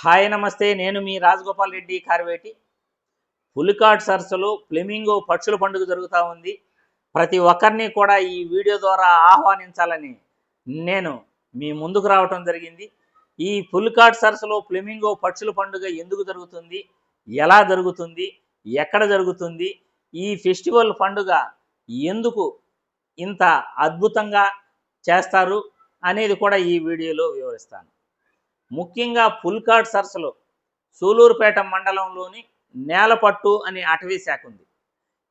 Hi నమస్తే. నేను మీ రాజగోపాల్ రెడ్డి కార్వేటి. పులికాట్ సరస్సులో ఫ్లెమింగో పక్షుల పండుగ జరుగుతూ ఉంది. ప్రతి ఒక్కరిని కూడా ఈ వీడియో ద్వారా ఆహ్వానించాలని నేను మీ ముందుకు రావటం జరిగింది. ఈ పులికాట్ సరస్సులో ఫ్లెమింగో పక్షుల పండుగ ఎందుకు జరుగుతుంది? ఎలా జరుగుతుంది? ఎక్కడ జరుగుతుంది? ఈ ఫెస్టివల్ పండుగ ఎందుకు ఇంత అద్భుతంగా చేస్తారు అనేది కూడా ఈ వీడియోలో వివరిస్తాను. ముఖ్యంగా పుల్కాడ్ సరస్సులో సూలూరుపేట మండలంలోని నేలపట్టు అనే అటవీ శాఖ ఉంది.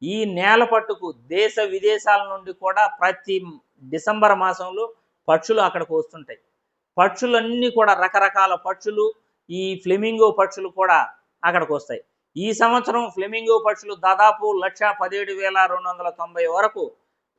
ఈ నేలపట్టుకు దేశ విదేశాల నుండి కూడా ప్రతి డిసెంబర్ మాసంలో పక్షులు అక్కడికి వస్తుంటాయి. పక్షులన్నీ కూడా రకరకాల పక్షులు ఈ ఫ్లెమింగో పక్షులు కూడా అక్కడికి వస్తాయి. ఈ సంవత్సరం ఫ్లెమింగో పక్షులు దాదాపు లక్ష పదిహేడు వేల రెండు వందల తొంభై వరకు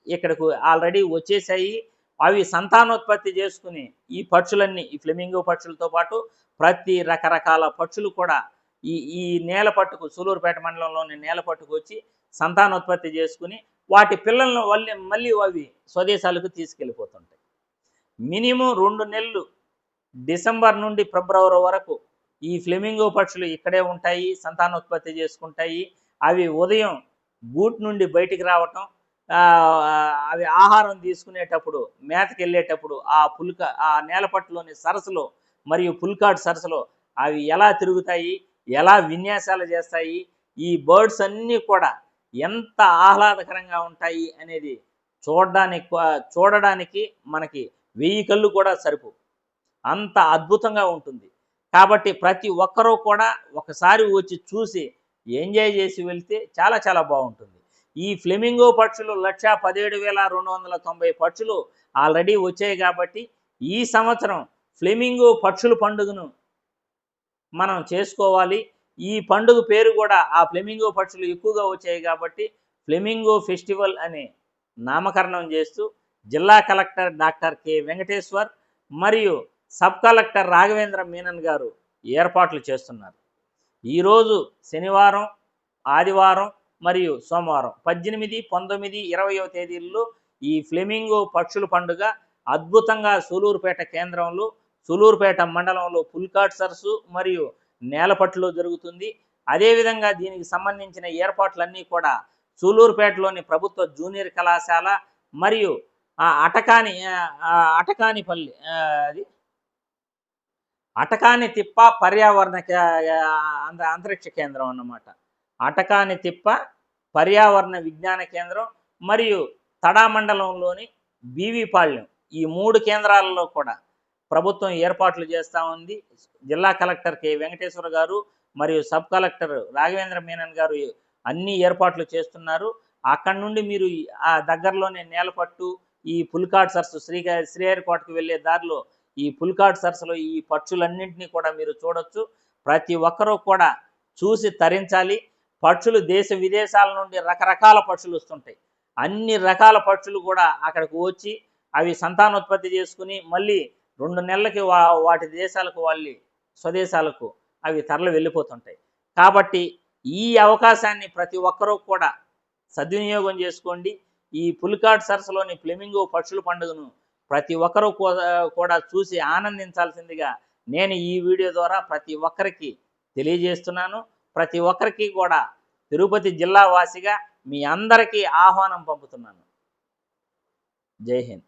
ఇక్కడకు ఆల్రెడీ వచ్చేసాయి. అవి సంతానోత్పత్తి చేసుకుని ఈ పక్షులన్నీ ఈ ఫ్లెమింగో పక్షులతో పాటు ప్రతి రకరకాల పక్షులు కూడా ఈ ఈ నేల పట్టుకు సూలూరుపేట మండలంలోని నేల పట్టుకు వచ్చి సంతానోత్పత్తి చేసుకుని వాటి పిల్లలను వల్లి మళ్ళీ అవి స్వదేశాలకు తీసుకెళ్ళిపోతుంటాయి. మినిమం రెండు నెలలు డిసెంబర్ నుండి ఫిబ్రవరి వరకు ఈ ఫ్లెమింగో పక్షులు ఇక్కడే ఉంటాయి సంతానోత్పత్తి చేసుకుంటాయి. అవి ఉదయం గూట్ నుండి బయటికి రావటం అవి ఆహారం తీసుకునేటప్పుడు మేతకి వెళ్ళేటప్పుడు ఆ పుల్క ఆ నేలపట్టులోని సరస్సులో మరియు పుల్కాడ్ సరస్సులో అవి ఎలా తిరుగుతాయి ఎలా విన్యాసాలు చేస్తాయి ఈ బర్డ్స్ అన్నీ కూడా ఎంత ఆహ్లాదకరంగా ఉంటాయి అనేది చూడడానికి చూడడానికి మనకి వెయ్యి కళ్ళు కూడా సరిపు అంత అద్భుతంగా ఉంటుంది. కాబట్టి ప్రతి ఒక్కరూ కూడా ఒకసారి వచ్చి చూసి ఎంజాయ్ చేసి వెళ్తే చాలా చాలా బాగుంటుంది. ఈ ఫ్లెమింగో పక్షులు లక్ష పదిహేడు వేల రెండు వందల తొంభై పక్షులు ఆల్రెడీ వచ్చాయి కాబట్టి ఈ సంవత్సరం ఫ్లెమింగో పక్షుల పండుగను మనం చేసుకోవాలి. ఈ పండుగ పేరు కూడా ఆ ఫ్లెమింగో పక్షులు ఎక్కువగా వచ్చాయి కాబట్టి ఫ్లెమింగో ఫెస్టివల్ అనే నామకరణం చేస్తూ జిల్లా కలెక్టర్ డాక్టర్ కె వెంకటేశ్వర్ మరియు సబ్ కలెక్టర్ రాఘవేంద్ర మీనన్ గారు ఏర్పాట్లు చేస్తున్నారు. ఈరోజు శనివారం ఆదివారం మరియు సోమవారం పద్దెనిమిది పంతొమ్మిది ఇరవయో తేదీల్లో ఈ ఫ్లెమింగో పక్షుల పండుగ అద్భుతంగా సూలూరుపేట కేంద్రంలో సూలూరుపేట మండలంలో పుల్కాట్ సరస్సు మరియు నేలపట్టులో జరుగుతుంది. అదేవిధంగా దీనికి సంబంధించిన ఏర్పాట్లన్నీ కూడా సూలూరుపేటలోని ప్రభుత్వ జూనియర్ కళాశాల మరియు ఆ అటకాని ఆ అటకానిపల్లి అది అటకాని తిప్ప పర్యావరణ కే- అంత అంతరిక్ష కేంద్రం అన్నమాట. అటకాని తిప్ప పర్యావరణ విజ్ఞాన కేంద్రం మరియు తడా మండలంలోని బీవీపాళ్యం ఈ మూడు కేంద్రాలలో కూడా ప్రభుత్వం ఏర్పాట్లు చేస్తూ ఉంది. జిల్లా కలెక్టర్ కె. వెంకటేశ్వర గారు మరియు సబ్ కలెక్టర్ రాఘవేంద్ర మీనన్ గారు అన్ని ఏర్పాట్లు చేస్తున్నారు. అక్కడి నుండి మీరు ఆ దగ్గరలోనే నేలపట్టు ఈ పుల్కాట్ సరస్సు శ్రీ శ్రీహరికోటకు వెళ్ళే దారిలో ఈ పుల్కాట్ సరస్సులో ఈ పక్షులన్నింటినీ కూడా మీరు చూడొచ్చు. ప్రతి ఒక్కరూ కూడా చూసి తరించాలి. పక్షులు దేశ విదేశాల నుండి రకరకాల పక్షులు వస్తుంటాయి. అన్ని రకాల పక్షులు కూడా అక్కడికి వచ్చి అవి సంతానోత్పత్తి చేసుకుని మళ్ళీ రెండు నెలలకి వా వాటి దేశాలకు వాళ్ళి స్వదేశాలకు అవి తరలి వెళ్ళిపోతుంటాయి. కాబట్టి ఈ అవకాశాన్ని ప్రతి ఒక్కరూ కూడా సద్వినియోగం చేసుకోండి. ఈ పులికాట్ సరస్సులోని ఫ్లెమింగో పక్షుల పండుగను ప్రతి ఒక్కరూ కూడా చూసి ఆనందించాల్సిందిగా నేను ఈ వీడియో ద్వారా ప్రతి ఒక్కరికి తెలియజేస్తున్నాను. ప్రతి ఒక్కరికి కూడా తిరుపతి జిల్లా వాసిగా మీ అందరికీ ఆహ్వానం పంపుతున్నాను. జై హింద్.